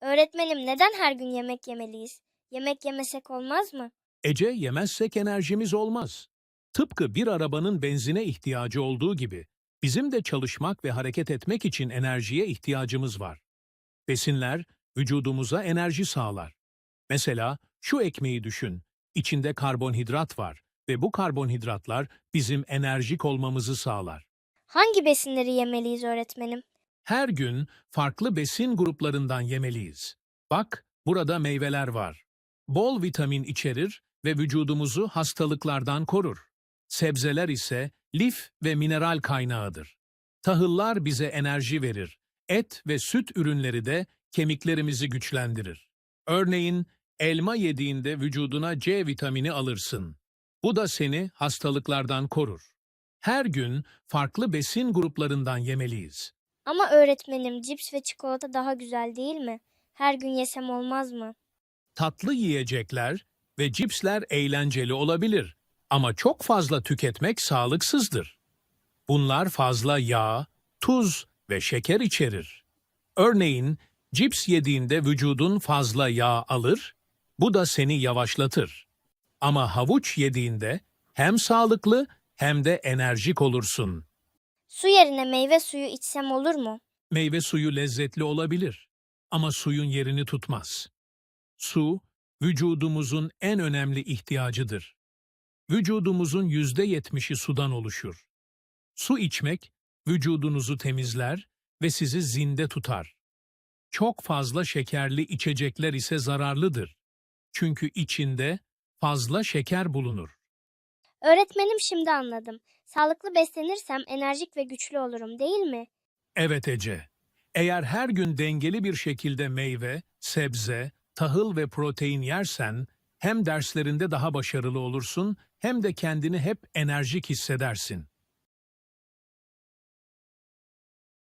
Öğretmenim neden her gün yemek yemeliyiz? Yemek yemesek olmaz mı? Ece yemezsek enerjimiz olmaz. Tıpkı bir arabanın benzine ihtiyacı olduğu gibi bizim de çalışmak ve hareket etmek için enerjiye ihtiyacımız var. Besinler vücudumuza enerji sağlar. Mesela şu ekmeği düşün. İçinde karbonhidrat var ve bu karbonhidratlar bizim enerjik olmamızı sağlar. Hangi besinleri yemeliyiz öğretmenim? Her gün farklı besin gruplarından yemeliyiz. Bak, burada meyveler var. Bol vitamin içerir ve vücudumuzu hastalıklardan korur. Sebzeler ise lif ve mineral kaynağıdır. Tahıllar bize enerji verir. Et ve süt ürünleri de kemiklerimizi güçlendirir. Örneğin elma yediğinde vücuduna C vitamini alırsın. Bu da seni hastalıklardan korur. Her gün farklı besin gruplarından yemeliyiz. Ama öğretmenim cips ve çikolata daha güzel değil mi? Her gün yesem olmaz mı? Tatlı yiyecekler ve cipsler eğlenceli olabilir ama çok fazla tüketmek sağlıksızdır. Bunlar fazla yağ, tuz ve şeker içerir. Örneğin cips yediğinde vücudun fazla yağ alır, bu da seni yavaşlatır. Ama havuç yediğinde hem sağlıklı hem de enerjik olursun. Su yerine meyve suyu içsem olur mu? Meyve suyu lezzetli olabilir ama suyun yerini tutmaz. Su, vücudumuzun en önemli ihtiyacıdır. Vücudumuzun yüzde yetmişi sudan oluşur. Su içmek, vücudunuzu temizler ve sizi zinde tutar. Çok fazla şekerli içecekler ise zararlıdır. Çünkü içinde fazla şeker bulunur. Öğretmenim şimdi anladım. Sağlıklı beslenirsem enerjik ve güçlü olurum değil mi? Evet Ece. Eğer her gün dengeli bir şekilde meyve, sebze, tahıl ve protein yersen hem derslerinde daha başarılı olursun hem de kendini hep enerjik hissedersin.